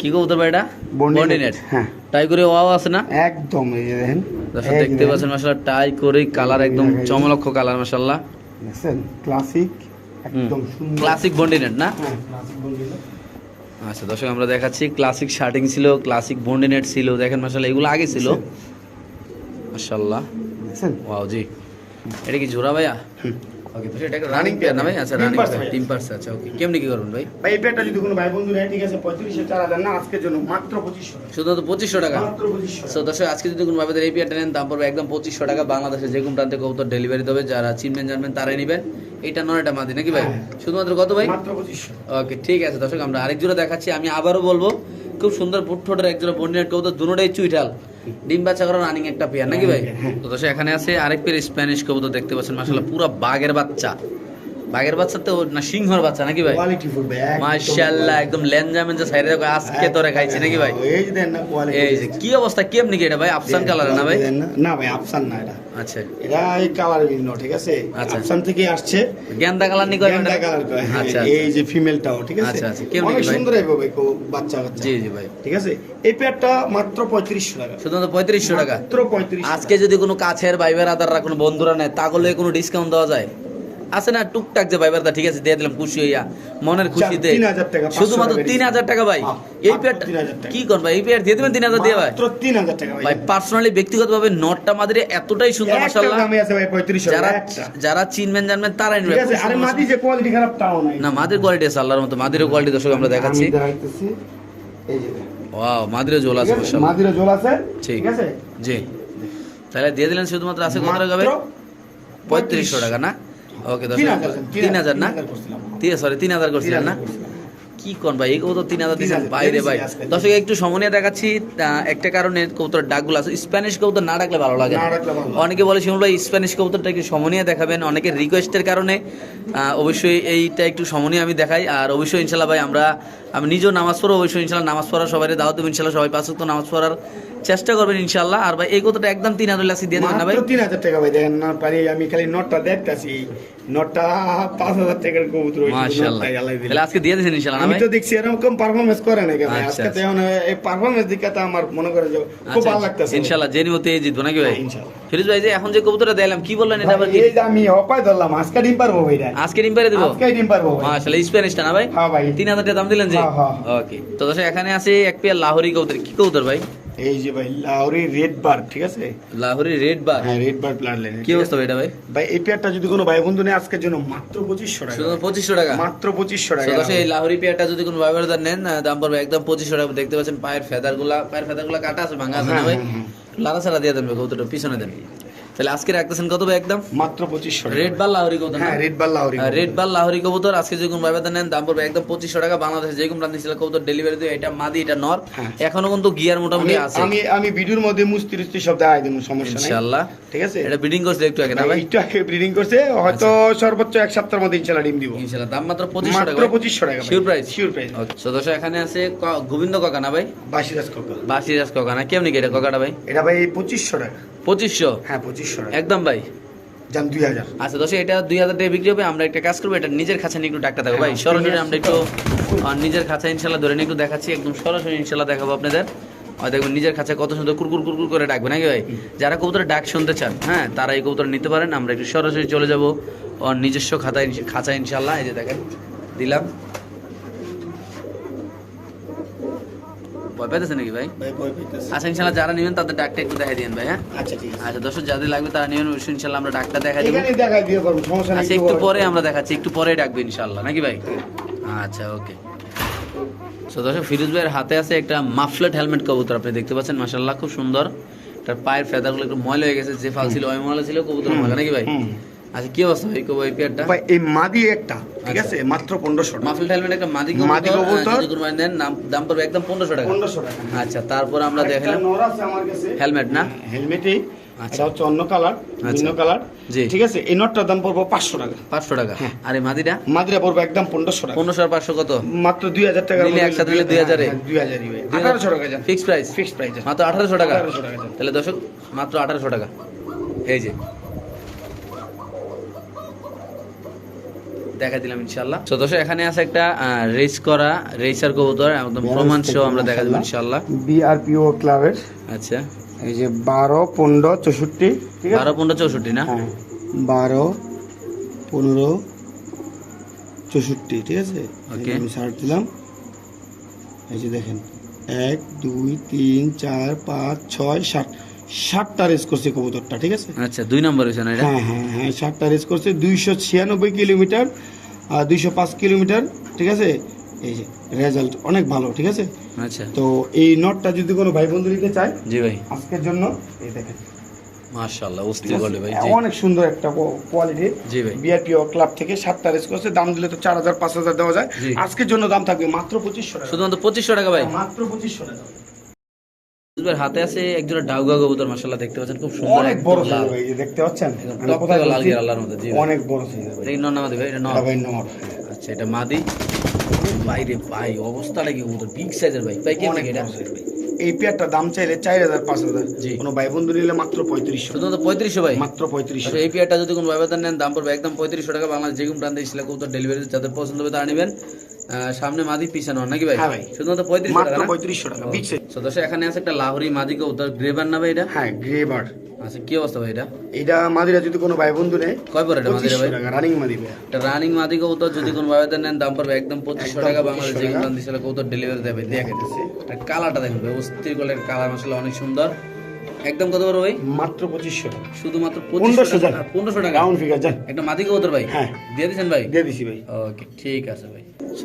কি কবুতর ভাই এটা? বন্ডিনেট হ্যাঁ। টাই করে ওয়াও আছে না? একদম এই যে দেখেন। দর্শক দেখতে পাচ্ছেন মাশাআল্লাহ টাই করে কালার একদম চমলক্ষ কালার মাশাআল্লাহ। দেখছেন? ক্লাসিক একদম সুন্দর। ক্লাসিক বন্ডিনেট না? হ্যাঁ ক্লাসিক বন্ডিল আচ্ছা দর্শক আমরা দেখাচ্ছি ক্লাসিক শার্টিং ছিল ক্লাসিক বন্ডিনেট ছিল দেখেন মাসাল্লাহ এগুলো আগে ছিল। মাসাল্লাহ দেখছেন? ওয়াও জি। এটা কি জোড়া ভাইয়া। ওকে তো এটা রানিং পেয়ার না ভাই আচ্ছা রানিং পেয়ার টিম পার্স আচ্ছা ওকে কেমনি কি করবেন ভাই? ভাই এই পেয়ারটা যদি কোনো ভাই বন্ধু নেয় ঠিক আছে পঁয়ত্রিশে চার হাজার না আজকের জন্য মাত্র পঁচিশশো টাকা। শুধুমাত্র পঁচিশশো টাকা? মাত্র পঁচিশশো সো দর্শক আজকে যদি কোনো ভাবে এই পেয়ারটা নেন দাম পড়বে একদম পঁচিশশো টাকা। বাংলাদেশে যে কোনো প্রান্তে কবুতর ডেলিভারি দেবে যারা চিনবেন জানবেন তারাই নেবেন। এটা নয় এটা মাদি নাকি ভাই? হ্যাঁ। শুধুমাত্র কত ভাই? মাত্র পঁচিশশো ওকে ঠিক আছে দর্শক আমরা আরেক জোড়া দেখাচ্ছি। আমি আবারও বলব খুব সুন্দর পুটঠোটের একজন বর্ণিয়ার কবুতর দুটোটাই চুইঠাল। ডিম বাচ্চা করা রানিং একটা পেয়ার নাকি ভাই? হ্যাঁ। তো এখানে আছে আরেক পেয়ার স্প্যানিশ কবুতর দেখতে পাচ্ছেন মাসাল্লাহ পুরো বাঘের বাচ্চা। বাঘের বাচ্চা তো না সিংহর বাচ্চা নাকি ভাই? কোয়ালিটি ফুল ভাই মাশাআল্লাহ একদম লেনজা মেনজা সাইডে দেখো আজকে তোরে খাইছি নাকি ভাই? এই যে দেন না কোয়ালিটি এই যে কি অবস্থা কেমনি কি এটা ভাই? আফসান কালার না ভাই? না ভাই আফসান না এটা। আচ্ছা। এটা এই কালার ভিন্ন ঠিক আছে? আচ্ছা। আফসান থেকে আসছে। গেন্দা কালার নি করে গেন্দা কালার করে হ্যাঁ, আচ্ছা এই যে ফিমেলটাও ঠিক আছে? আচ্ছা, আচ্ছা। কেমন অনেক কি ভাই? সুন্দর এইভাবে কো- বাচ্চা বাচ্চা। জি জি ভাই। ঠিক আছে? এই পেয়ারটা মাত্র পঁয়ত্রিশশো টাকা। শুধুমাত্র পঁয়ত্রিশশো টাকা? মাত্র পঁয়ত্রিশ আজকে যদি কোনো কাছের ভাইবের আদাররা কোনো বন্ধুরা নেয় তাহলে কোনো ডিসকাউন্ট দেওয়া যায়? আছে না? টুকটাক যে ভাইবার ঠিক আছে দিয়ে দিলাম খুশি হইয়া মনের খুশিতে। টাকা, পাঁচশো শুধুমাত্র তিন হাজার টাকা ভাই। এই টাকা। কি কর ভাই? এই পেয়ার দিয়ে দেবেন তিন হাজার দিয়ে ভাই তিন হাজার টাকা ভাই। পার্সোনালি ব্যক্তিগতভাবে নটটা মাদিরে এতটাই সুন্দর মাশাআল্লাহ। ভাই যারা যারা চিনবেন জানবেন তারাই ঠিক আছে আরে মাদি যে কোয়ালিটি খারাপ তাও নাই। না মাদের কোয়ালিটি আছে আল্লাহর মতো মাদিরও কোয়ালিটি দর্শক আমরা দেখাচ্ছি। এই যে। ওয়াও মাদিরও জোল আছে? মাশাআল্লাহ। জল আছে ঠিক। আছে? জি। তাহলে দিয়ে দিলেন শুধুমাত্র আছে কত টাকা ভাই? মাত্র পঁয়ত্রিশশো টাকা না? ওকে তিন হাজার তিন হাজার না? সরি তিন হাজার করছিলেন না? কি কন ভাই? এই কবুতর তিন হাজার বাইরে ভাই। দর্শক একটু সমনীয় দেখাচ্ছি। একটা কারণে কবুতর ডাকগুলো আছে। স্প্যানিশ কবুতর না ডাকলে ভালো লাগে। অনেকে বলে শিমুল ভাই স্প্যানিশ কবুতরটা একটু সমনীয় দেখাবেন। অনেকের রিকোয়েস্টের কারণে অবশ্যই এইটা একটু সমনীয় আমি দেখাই। আর অবশ্যই ইনশাল্লাহ ভাই আমরা আমি নিজেও নামাজ পড়ো অবশ্যই ইনশাল্লাহ নামাজ পড়া সবাই দাওয়াত দেবো ইনশাল্লাহ সবাই পাঁচ ওয়াক্ত নামাজ পড়ার চেষ্টা করবেন ইনশাল্লাহ। আর ভাই এই কতটা একদম তিন হাজার লাসি দিয়ে দেবেন না ভাই? তিন হাজার টাকা ভাই দেখেন না পারি আমি খালি নোটটা দেখতেছি। নোটটা পাঁচ হাজার টাকার কবুতর মাশাআল্লাহ। তাহলে আজকে দিয়ে দিয়েছেন আমি তো দেখছি এরকম করে না ভাই। আচ্ছা, আজকে তো আচ্ছা। এই দিকে তো আমার মনে করে যে খুব ভালো লাগতেছে আচ্ছা, জেনি মতে জিতবো নাকি ভাই? হ্যাঁ। ফিরোজ ভাই যে এখন যে কবুতরটা দিলাম কি বললেন এটা আবার এই যে আমি ধরলাম আজকে ডিম পারব ভাই আজকে ডিম পেরে দেবো? আজকে ডিম পারব মাশাআল্লাহ স্প্যানিশটা না ভাই? হ্যাঁ ভাই। তিন হাজার টাকা দাম দিলেন যে। ওকে তো দর্শক এখানে আছে এক পেয়ার লাহোরি কবুতর। কি কবুতর ভাই? এই যে ভাই লাহোরি রেড বার ঠিক আছে? Lahori red bar. হ্যাঁ রেড বার কি অবস্থা এটা ভাই? ভাই এই পেয়ারটা যদি কোনো ভাই বন্ধু নেই আজকের জন্য মাত্র পঁচিশশো টাকা। শুধু পঁচিশশো টাকা? মাত্র পঁচিশশো তো টাকা দর্শক এই লাহোরি পেয়ারটা যদি কোনো ভাই বাড়িদার নেন দাম পড়বে একদম পঁচিশশো টাকা। দেখতে পাচ্ছেন পায়ের ফেদারগুলা পায়ের ফেদারগুলা কাটা আছে ভাঙা আছে না হ্যাঁ, ভাই? হ্যাঁ, হ্যাঁ। লারা ছাড়া দিয়ে দেন কবুতরটা পিছনে দেন। তাহলে আজকে রাখতেছেন কত ভাই একদম? মাত্র পঁচিশশো রেড বার লাহোরি কবুতর হ্যাঁ red bar Lahori red bar Lahori কবুতর। আজকে যে কোন ভাইবাদা নেন দাম পড়বে একদম পঁচিশশো টাকা। বাংলাদেশে যে কোন প্রান্তে ছিল কবুতর ডেলিভারি দিয়ে এটা মাদি এটা নর। হ্যাঁ। এখনও কিন্তু গিয়ার মোটামুটি আছে। আমি আমি ভিডিওর মধ্যে মুস্তি রুস্তি সব দেখাই দেবো সমস্যা নাই। ইনশাআল্লাহ। ঠিক আছে? এটা বিডিং করছে একটু আগে না ভাই একটু আগে ব্রিডিং করছে। হয়তো সর্বোচ্চ এক সপ্তাহের মধ্যে ইনশাল্লাহ ডিম দিব। ইনশাআল্লাহ দাম মাত্র টাকা মাত্র টাকা শিওর প্রাইস শিওর প্রাইস তো দর্শক এখানে আছে গোবিন্দ কাকা না ভাই? বাসিরাজ কাকা। বাসিরাজ কাকা না? কেমনি এটা কাকাটা ভাই? এটা ভাই পঁচিশশো টাকা। পঁচিশশো? হ্যাঁ পঁচিশশো একদম ভাই। যান দুই হাজার। আচ্ছা দর্শক এটা দুই হাজার টাকা বিক্রি হবে। আমরা একটা কাজ করব এটা নিজের খাঁচা নিয়ে একটু ডাক্তার ভাই হ্যাঁ, সরাসরি আমরা একটু নিজের খাঁচা ইনশাল্লাহ ধরে নিয়ে একটু দেখাচ্ছি। একদম সরাসরি ইনশাল্লাহ দেখাবো আপনাদের। দেখবেন নিজের কত সুন্দর কুরকুর কুরকুর করে ডাকবে নাকি ভাই? যারা কবুতরের ডাক শুনতে চান হ্যাঁ তারা এই কবুতর নিতে পারেন। আমরা একটু সরাসরি চলে যাব নিজস্ব খাতা খাঁচা ইনশাল্লাহ। এই যে দেখেন দিলাম। ভয় পেতেছে নাকি ভাই? পাইতেছে। আচ্ছা ইনশাল্লাহ যারা নেবেন তাদের ডাকটা একটু দেখাই দিন ভাই হ্যাঁ? আচ্ছা ঠিক আছে। আচ্ছা দর্শক যাদের লাগবে তারা নেবেন ইনশাল্লাহ আমরা দেখাই দেবো। আচ্ছা একটু পরে। আমরা দেখাচ্ছি একটু পরে ডাকবো ইনশাল্লাহ নাকি ভাই? আচ্ছা ওকে। তো দর্শক ফিরোজ ভাইয়ের হাতে আছে একটা মাফলেট হেলমেট কবুতর আপনি দেখতে পাচ্ছেন মাশাল্লাহ খুব সুন্দর। তার পায়ের ফেদারগুলো একটু ময়লা হয়ে গেছে যে ফাল ছিল ওই ময়লা ছিল কবুতর ময়লা নাকি ভাই। আচ্ছা কি অবস্থা? ভাই কবু এই পেয়ারটা? ভাই এই মাদি একটা ঠিক আচ্ছা। আছে? মাত্র পনেরোশো টাকা। মাফিল হেলমেট একটা মাদি মাদি কবুতর কবুতর। যদি কুরবানি দেন দাম পড়বে একদম পনেরোশো টাকা। পনেরোশো টাকা। আচ্ছা তারপর আমরা দেখালাম। নর আছে আমার কাছে। হেলমেট না? হেলমেটই আচ্ছা। এটা হচ্ছে অন্য কালার ভিন্ন আচ্ছা। কালার ঠিক আছে? এই নটটার দাম পড়ব পাঁচশো টাকা। পাঁচশো টাকা। হ্যাঁ। আর এই মাদিটা? মাদিরা পড়ব একদম পনেরোশো টাকা। পনেরোশো পাঁচশো কত? মাত্র দুই হাজার টাকা। নিলে একসাথে নিলে 2000 এ? দুই হাজারই আঠারোশো টাকা যান প্রাইস। ফিক্সড প্রাইস মাত্র আঠারোশো টাকা। 1800 টাকা। তাহলে দর্শক মাত্র আঠারোশো টাকা। এই যে দেখা দিলাম ইনশাল্লাহ তো দর্শক এখানে আছে একটা রেস করা রেসার কবুতর একদম প্রমাণ সহ আমরা দেখা দেবো ইনশাল্লাহ বিআরপিও ক্লাবের আচ্ছা। এই যে বারো পনেরো চৌষট্টি ঠিক আছে? বারো পনেরো চৌষট্টি না? হ্যাঁ। বারো পনেরো চৌষট্টি ঠিক আছে? Okay. আমি সার্চ দিলাম। এই যে দেখেন এক দুই তিন চার পাঁচ ছয় সাত। সাতটা রেস করছে কবুতরটা ঠিক আছে? আচ্ছা দুই নম্বর হয়েছে না হ্যাঁ হ্যাঁ হ্যাঁ সাতটা রেস করছে দুইশো ছিয়ানব্বই কিলোমিটার আর দুইশো পাঁচ কিলোমিটার ঠিক আছে? এই যে রেজাল্ট অনেক ভালো ঠিক আছে? আচ্ছা। তো এই নটটা যদি কোনো ভাই বন্ধু নিতে চায় জি ভাই। আজকের জন্য এই দেখেন। মাশাআল্লাহ অস্থির বলে ভাই জি। অনেক সুন্দর একটা কোয়ালিটি জি ভাই। বিআরপিও ক্লাব থেকে সাতটা রেস করছে দাম দিলে তো চার হাজার পাঁচ হাজার দেওয়া যায়। আজকের জন্য দাম থাকবে মাত্র পঁচিশশো টাকা। শুধুমাত্র পঁচিশশো টাকা ভাই? মাত্র পঁচিশশো টাকা। এবার হাতে আছে একজোড়া ডাউগা কবুতর মাশাআল্লাহ দেখতে পাচ্ছেন খুব সুন্দর অনেক বড়। সাইজ ভাই দেখতে পাচ্ছেন? কোথায় লাল বলছি? আল্লাহর মধ্যে জি। অনেক বড় সাইজ ভাই নর নামাদি ভাই এটা নর। ভাই নর। আচ্ছা এটা মাদি। বাইরে ভাই অবস্থাটা কি কবুতর? বিগ সাইজের ভাই ভাই কেমন অনেক এটা? ভাই। এই পেয়ারটা দাম চাইলে চার হাজার পাঁচ হাজার। কোনো ভাই বন্ধু নিলে মাত্র পঁয়ত্রিশশো। শুধুমাত্র পঁয়ত্রিশশো ভাই? মাত্র পঁয়ত্রিশশো। আচ্ছা এই পেয়ারটা যদি কোনো ব্যবধান নেন দাম পড়বে একদম পঁয়ত্রিশশো টাকা। বাংলাদেশ যে কোনো প্রান্তে ইসলা কবুতর ডেলিভারি যাদের পছন্দ হবে তারা নেবেন। আহ, সামনে মাদি পিছানো নাকি ভাই? হ্যাঁ শুধুমাত্র মাত্র টাকা পঁয়ত্রিশশো টাকা বিগ সাইজ এখানে আছে একটা লাহোরি মাদি কবুতর গ্রেভার না ভাই এটা? হ্যাঁ গ্রে বার্ড আচ্ছা কি অবস্থা ভাই এটা? এটা মাদিরা যদি কোনো ভাই বন্ধু নেয় কয় পরে এটা মাদিরা ভাই? রানিং মাদি ভাই। একটা রানিং মাদি কবুতর যদি কোনো ব্যবধান নেন দাম পড়বে একদম পঁচিশশো টাকা বাংলাদেশ 2500 যে। কবুতর ডেলিভারি দেবে। দেখে দিচ্ছে কালারটা দেখুন ভাই অস্থির কলের কালার মশলা অনেক সুন্দর। একদম কত বড় ভাই? মাত্র পঁচিশশো শুধুমাত্র পনেরোশো টাকা? পনেরোশো টাকা? রাউন্ড ফিগার যান একটা মাদি কবুতর ভাই? হ্যাঁ। দিয়ে দিচ্ছেন ভাই? দিয়ে দিছি ভাই। ওকে ঠিক আছে ভাই।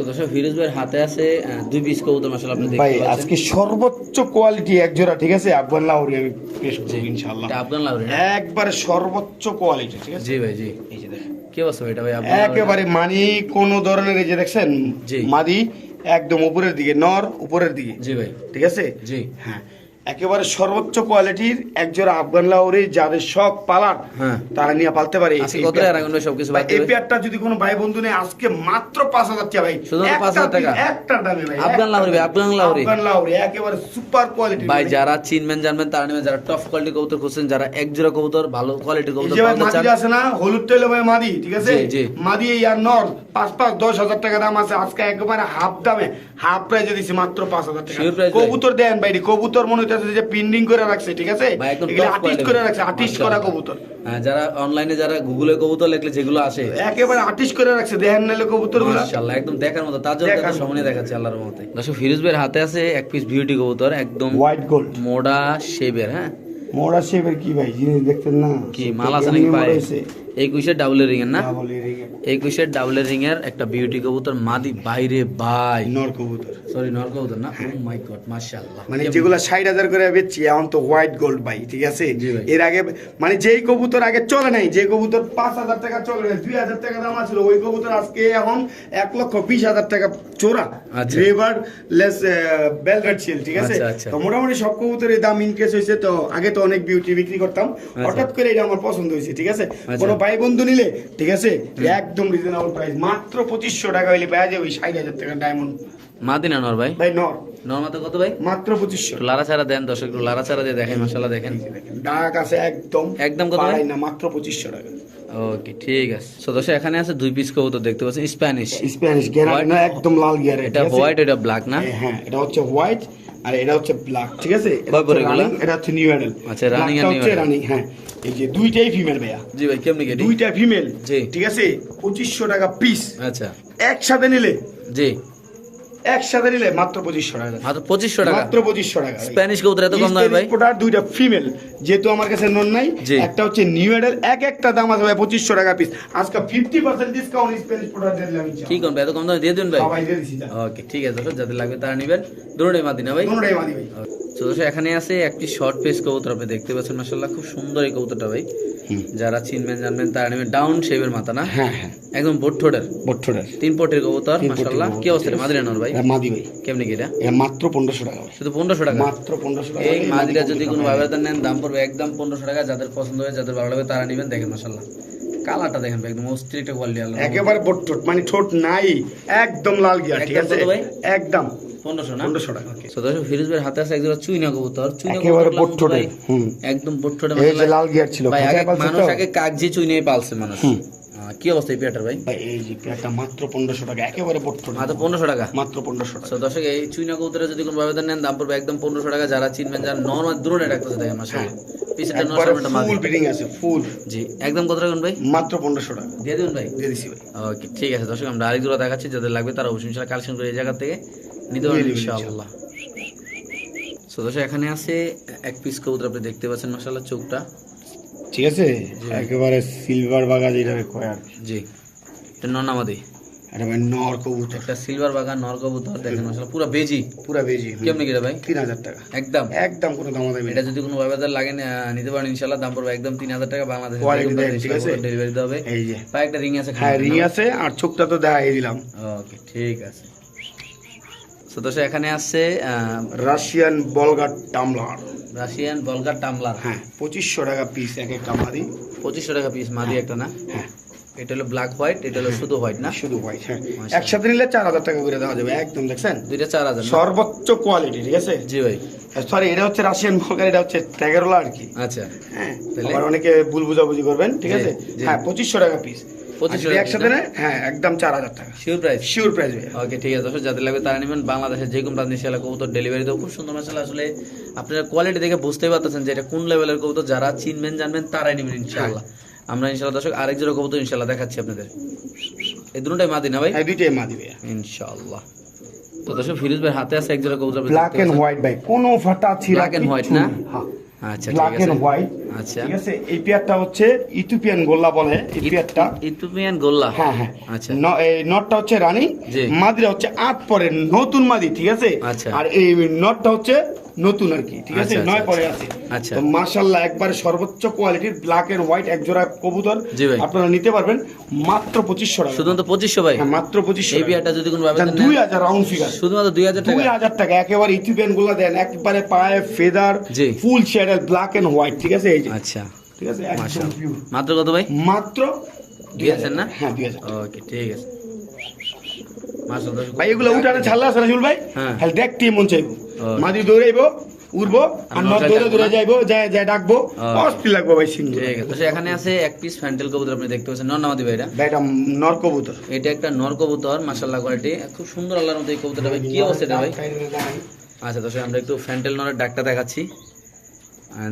দর্শক ফিরোজ ভাইয়ের হাতে আছে দুই পিস কবুতর মশলা আপনি ভাই আজকে সর্বোচ্চ কোয়ালিটি এক জোড়া ঠিক আছে? আফগান লাহোরি আমি পেশ করব ইনশাআল্লাহ। আফগান লাহোরি একবারে সর্বোচ্চ কোয়ালিটি ঠিক আছে? জি ভাই জি। এই যে দেখেন। কি অবস্থা এটা ভাই একেবারে মানি কোন ধরনের এই যে দেখছেন? মাদি একদম উপরের দিকে নর উপরের দিকে। জি ভাই। ঠিক আছে? জি। হ্যাঁ। একেবারে সর্বোচ্চ কোয়ালিটির একজোড়া আফগান লাহোরি যাদের শখ পালার হ্যাঁ। তারা নিয়ে পালতে পারে এই পেয়ারটা। যদি কোনো ভাই বন্ধু নেই আজকে মাত্র পাঁচ হাজার টাকা ভাই। শুধুমাত্র একটা 5,000 টাকা? একটা দামে ভাই আফগান ভাই, আফগান লাহোরি। আফগান লাহোরি একেবারে সুপার কোয়ালিটি ভাই যারা চিনবেন জানবেন তারা নেবেন। যারা টপ কোয়ালিটি কবুতর খুঁজছেন যারা এক জোড়া কবুতর ভালো কোয়ালিটি কবুতর মাদি আছে না? হলুদ তেল ভাই মাদি ঠিক আছে। মাদি আর নর পাঁচ পাঁচ দশ হাজার টাকা দাম আছে। আজকে একেবারে হাফ দামে হাফ প্রাইজে দিছি মাত্র পাঁচ হাজার টাকা। কবুতর দেন ভাই কবুতর মনে হইতেছে যে পিন্ডিং করে রাখছে ঠিক আছে? এগুলো আর্টিস্ট করে রাখছে আর্টিস্ট করা কবুতর। হ্যাঁ, যারা অনলাইনে যারা গুগলে কবুতর লিখলে যেগুলো আসে। একেবারে আর্টিস্ট করে রাখছে দেখেন নাহলে কবুতর মাশাআল্লাহ একদম দেখার মতো তার জন্য তাদের সামনে দেখাচ্ছে আল্লাহর মতে দর্শক ফিরোজ ভাইয়ের হাতে আছে এক পিস বিউটি কবুতর একদম হোয়াইট গোল্ড মোডা শেপের হ্যাঁ? মোড়া শেপের কি ভাই জিনিস দেখতেন না? কি মাল আছে নাকি পায়ে? এই কুইশের ডাবলের রিং এর না? এই কুইশের ডাবলের রিং এর একটা বিউটি কবুতর মাদি বাইরে ভাই নর কবুতর। সরি নর কবুতর না? ও মাই গড মাশাআল্লাহ। মানে যেগুলো ষাট হাজার করে বেচছি এখন তো হোয়াইট গোল্ড ভাই ঠিক আছে? এর আগে মানে যেই কবুতর আগে চলে নাই যে কবুতর পাঁচ হাজার টাকা চলে নাই দুই হাজার টাকা দাম আছিল ওই কবুতর আজকে এখন এক লক্ষ বিশ হাজার টাকা চোরা। আচ্ছা। রেবার লেস বেলভেট শিল ঠিক আছে? আচ্ছা, আচ্ছা। তো মোটামুটি সব কবুতরের দাম ইনক্রিজ হয়েছে তো আগে তো অনেক বিউটি বিক্রি করতাম। হঠাৎ করে এটা আমার পছন্দ হয়েছে ঠিক আছে? আচ্ছা। কোনো ভাই বন্ধু নিলে ঠিক আছে? একদম রিজনেবল প্রাইস মাত্র পঁচিশশো টাকা হইলে পাওয়া যাবে ষাট হাজার টাকা ডায়মন্ড মাদি না নর ভাই। ভাই নর। নর মাত্র কত ভাই? মাত্র পঁচিশশো। লারা ছাড়া দেন দর্শক লারা ছাড়া দিয়ে দেখেন মাশাআল্লাহ দেখেন। ডাক আছে একদম। একদম কত ভাই? না মাত্র পঁচিশশো টাকা। ওকে ঠিক আছে। সো দর্শক এখানে আছে দুই পিস কবুতর দেখতে পাচ্ছেন স্প্যানিশ স্প্যানিশ গিয়ার না একদম লাল গিয়ার এটা হোয়াইট এটা ব্ল্যাক না? হ্যাঁ এটা হচ্ছে হোয়াইট আর এটা হচ্ছে ব্ল্যাক ঠিক আছে? এটা হচ্ছে নিউ অ্যাডেল আচ্ছা, রানিং আর রানিং হ্যাঁ। এই যে দুইটাই ফিমেল ভাইয়া। জি ভাই কেমনি কেটে দুইটা ফিমেল জি। ঠিক আছে? পঁচিশশো টাকা পিস আচ্ছা। একসাথে নিলে? জি। একসাথে নিলে মাত্র পঁচিশশো টাকা। মাত্র পঁচিশশো টাকা? মাত্র পঁচিশশো টাকা। স্প্যানিশ কবুতর এত কম দামে ভাই? দুইটা ফিমেল যেহেতু আমার কাছে নন নাই। একটা হচ্ছে নিউ এডেল এক একটা দাম আছে ভাই পঁচিশশো টাকা পিস আজকে ফিফটি পার্সেন্ট ডিসকাউন্ট স্প্যানিশ দিয়ে দিলাম কি এত কম দামে দিয়ে দিন ভাই? ওকে ঠিক আছে যাদের লাগবে তারা নেবেন। দুটোই মাদিনা ভাই? কোনোটাই মানি ভাই। তো এখানে আছে একটি শর্ট পেস কবুতর আপনি দেখতে পাচ্ছেন মাসাল্লাহ খুব সুন্দর এই কবুতরটা ভাই। যারা চিনবেন জানবেন তারা নেবেন ডাউন শেপের মাথা না? হ্যাঁ হ্যাঁ। একদম বোট ঠোঁটের। বট্টরের তিন পটের কবুতর মাসাল্লাহ কি অবস্থা ঠিক আছে। মাদিনা নর ভাই? এটা মাদি ভাই। কেমনি কি এটা? এটা মাত্র পনেরোশো টাকা শুধু পনেরোশো টাকা? মাত্র পনেরোশো টাকা এই এই মাদিটা যদি কোনো ভাই। নেন দাম পড়বে একদম পনেরোশো টাকা। যাদের পছন্দ হয় যাদের ভালো লাগবে তারা নেবেন। দেখেন মাসাল্লাহ কালারটা দেখেন একদম অস্থির একটা কোয়ালিটি আল্লাহ একেবারে বট ঠোঁট মানে ঠোঁট নাই একদম লাল গিয়া ঠিক আছে? একদম। পনেরোশো না? পনেরোশো টাকা তো দর্শক ফিরোজ ভাইয়ের হাতে আছে একজোড়া চুইনা কবুতর। চুইনা একেবারে বট লালন ঠোঁটের ভাই, হুম। একদম বোট ঠোঁটে লাল গিয়ার ছিল মানুষ আগে কাগজি চুইনেই পালছে মানুষ। কি অবস্থা এই পেয়ারটার ভাই? ভাই এই যে পেয়ারটা মাত্র পনেরোশো টাকা একেবারে মাত্র পনেরোশো টাকা? মাত্র পনেরোশো টাকা। দর্শক এই চুইনা কবুতরে যদি কোনো ব্যবধান নেন দাম পড়বে একদম পনেরোশো টাকা। যারা চিনবেন যারা নর্মাল দূরে রাখতেছে দেখেন মাসে পিছনে একবারে নশো ফুল ব্রিডিং আছে ফুল জি একদম কত রাখুন ভাই? মাত্র পনেরোশো টাকা। দিয়ে দেবেন ভাই? দিয়ে দিছি ভাই। ওকে ঠিক আছে দর্শক আমরা আরেক দেখাচ্ছি যাদের লাগবে তারা অবশ্যই ইনশাল্লাহ কালেকশন করে এই জায়গা থেকে নিতে পারবেন ইনশাআল্লাহ। দর্শক এখানে আছে এক পিস কবুতর আপনি দেখতে পাচ্ছেন মাসাল্লাহ চোখটা। ঠিক আছে? একেবারে সিলভার বাগা যেটা কয় আর জি। এটা ননামাদি। এটা ভাই নর কবুতর। একটা সিলভার বাগান নর কবুতর দেখেন পুরো বেজি। পুরা বেজি কেমনি কিটা ভাই? তিন হাজার টাকা। একদম। একদম কোনো দাম দেবে এটা যদি কোনো ব্যবধান লাগে নিতে পারেন ইনশাল্লাহ দাম পড়বে একদম তিন হাজার টাকা বাংলাদেশে ঠিক আছে? ডেলিভারি হবে। এই যে। একটা রিং আছে হ্যাঁ রিং আছে আর চোখটা তো দেখাই দিলাম। ওকে ঠিক আছে। তো দর্শক এখানে আছে রাশিয়ান বলগার টামলার। রাশিয়ান বলগার টামলার। হ্যাঁ পঁচিশশো টাকা পিস এক একটা মাদি। পঁচিশশো টাকা পিস মাদি একটা না? হ্যাঁ। এটা হলো ব্ল্যাক হোয়াইট এটা হলো শুধু হোয়াইট না? শুধু হোয়াইট হ্যাঁ। একসাথে নিলে চার হাজার টাকা করে দেওয়া যাবে একদম দেখছেন? দুইটা চার হাজার সর্বোচ্চ কোয়ালিটি ঠিক আছে? জি ভাই। সরি এটা হচ্ছে রাশিয়ান বলগার এটা হচ্ছে ট্যাগেরোলা আর কি। আচ্ছা। হ্যাঁ তাহলে? অনেকে ভুল বুঝাবুঝি করবেন ঠিক আছে? হ্যাঁ পঁচিশশো টাকা পিস 2500 যদি টাকা একসাথে piece না? নেয়? হ্যাঁ একদম চার হাজার টাকা। Sure price sure price okay ঠিক আছে দর্শক যাদের লাগবে তারা নেবেন। বাংলাদেশের যে কোনো প্রান্তিক ইনশাল্লাহ কবুতর ডেলিভারি দেবো খুব সুন্দর মাসাল আসলে আপনারা কোয়ালিটি দেখে বুঝতেই পারতেছেন যে এটা কোন লেভেলের কবুতর যারা চিনবেন জানবেন তারাই নেবেন ইনশাল্লাহ আমরা ইনশাল্লাহ দর্শক আরেক জোড়া কবুতর ইনশাল্লাহ দেখাচ্ছি আপনাদের। এই দুটোটাই মাদি না ভাই? হ্যাঁ ইনশাআল্লাহ। তো দর্শক ফিরোজ ভাই হাতে আছে এক জোড়া কবুতর ব্ল্যাক এন্ড হোয়াইট ভাই কোনো ফাটা Black and white না? আচ্ছা ব্ল্যাক এন্ড হোয়াইট আচ্ছা। ঠিক আছে? এই পেয়ারটা হচ্ছে ইথিওপিয়ান গোল্লা বলে এই পেয়ারটা। ইথিওপিয়ান গোল্লা? হ্যাঁ হ্যাঁ। আচ্ছা। এই নটটা হচ্ছে রানী। মাদিরা হচ্ছে আট পরে নতুন মাদি ঠিক আছে? আচ্ছা। আর এই নটটা হচ্ছে নতুন আর কি ঠিক আছে? আচ্ছা, নয় আচ্ছা, পরে আচ্ছা। আছে। তো মাশাআল্লাহ একবারে সর্বোচ্চ কোয়ালিটির ব্ল্যাক এন্ড হোয়াইট এক জোড়া কবুতর আপনারা নিতে পারবেন। মাত্র পঁচিশশো টাকা। শুধুমাত্র পঁচিশশো ভাই? হ্যাঁ মাত্র পঁচিশশো এই বিয়ারটা যদি কোনো দুই হাজার রাউন্ড ফিগার শুধুমাত্র দুই হাজার দুই টাকা হাজার টাকা একেবারে ইথিওপিয়ানগুলো দেন একবারে পায়ে ফেদার। ফুল শেডের ব্ল্যাক এন্ড হোয়াইট ঠিক আছে? এই যে। আচ্ছা। ঠিক আছে? একদম। মাত্র কত ভাই? মাত্র দুই হাজার। না? হ্যাঁ দুই হাজার। ওকে ঠিক আছে। ভাই এগুলো উঠানে ছাড়লে আছে রাজুল ভাই? হ্যাঁ। খালি দেখতে মন চাইব. মাদি দৌড়াইবো উড়বো আর দৌড়ে দৌড়ে যাইবো যায় যায় ডাকবো. অস্থির লাগবো ভাই সিং ঠিক আছে। এখানে আছে এক পিস ফ্যান্টেল কবুতর আপনি দেখতে পাচ্ছেন। নর্নামাদি ভাইরা। ভাই এটা নর কবুতর। এটা একটা নর কবুতর মাশাআল্লাহ কোয়ালিটি খুব সুন্দর আল্লাহর মতো এই কবুতরটা ভাই। কি অবস্থা এটা ভাই? আচ্ছা দর্শক আমরা একটু ফ্যান্টেল নরের ডাকটা দেখাচ্ছি।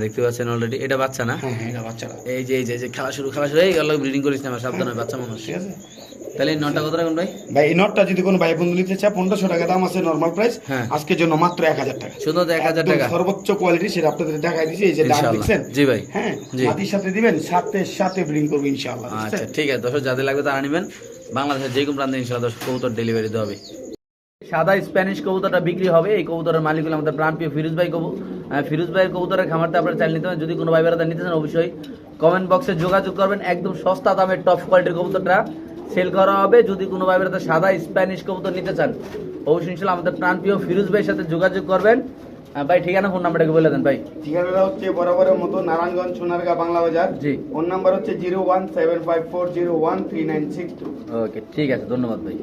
দেখতে পাচ্ছেন অলরেডি এটা বাচ্চা না? হ্যাঁ হ্যাঁ এটা বাচ্চারা এই যে এই যে খেলা শুরু খেলা শুরু এই গেল ব্রিডিং করিস না সাবধানে বাচ্চা মানুষ। ঠিক আছে। তাহলে এই নটা কত রাখুন ভাই? ভাই এই নটটা যদি কোনো ভাই বন্ধু নিতে চায় পনেরোশো টাকা দাম আছে নর্মাল প্রাইস হ্যাঁ। আজকের জন্য মাত্র এক হাজার টাকা। শুধু এক হাজার টাকা। সর্বোচ্চ কোয়ালিটি সেটা আপনাদের দেখাই দিছি এই যে ডাক দেখছেন? জি ভাই। হ্যাঁ জি। সাথে দিবেন সাথে সাথে ব্রিডিং করব ইনশাআল্লাহ আচ্ছা ঠিক আছে। দর্শক যাদের লাগবে তারা নেবেন। বাংলাদেশের যে কোনো প্রান্তে ইনশাআল্লাহ দর্শক কবুতর ডেলিভারি দেওয়া হবে। সাদা স্প্যানিশ কবুতরটা বিক্রি হবে। এই কবুতরের মালিক হলো আমাদের প্রাণপ্রিয় ফিরোজ ভাই কবু ফিরোজ ভাইয়ের কবুতরের খামারটা আপনারা চাইলে নিতে পারেন। যদি কোনো ভাই বেড়াতে নিতে চান অবশ্যই কমেন্ট বক্সে যোগাযোগ করবেন। একদম সস্তা দামের টপ কোয়ালিটির কবুতরটা। সেল করা হবে। যদি কোনো ভাই সাদা স্প্যানিশ কবুতর নিতে চান অবশ্যই ইনশাল্লাহ আমাদের প্রাণপ্রিয় ফিরোজ ভাইয়ের সাথে যোগাযোগ করবেন। ভাই ঠিকানা ফোন নাম্বারটাকে বলে দেন ভাই। ঠিকানাটা হচ্ছে বরাবরের মতো নারায়ণগঞ্জ সোনারগাঁ বাংলা বাজার। জি। ফোন নাম্বার হচ্ছে zero one seven five four zero one three nine six two. Okay ঠিক আছে ধন্যবাদ ভাই।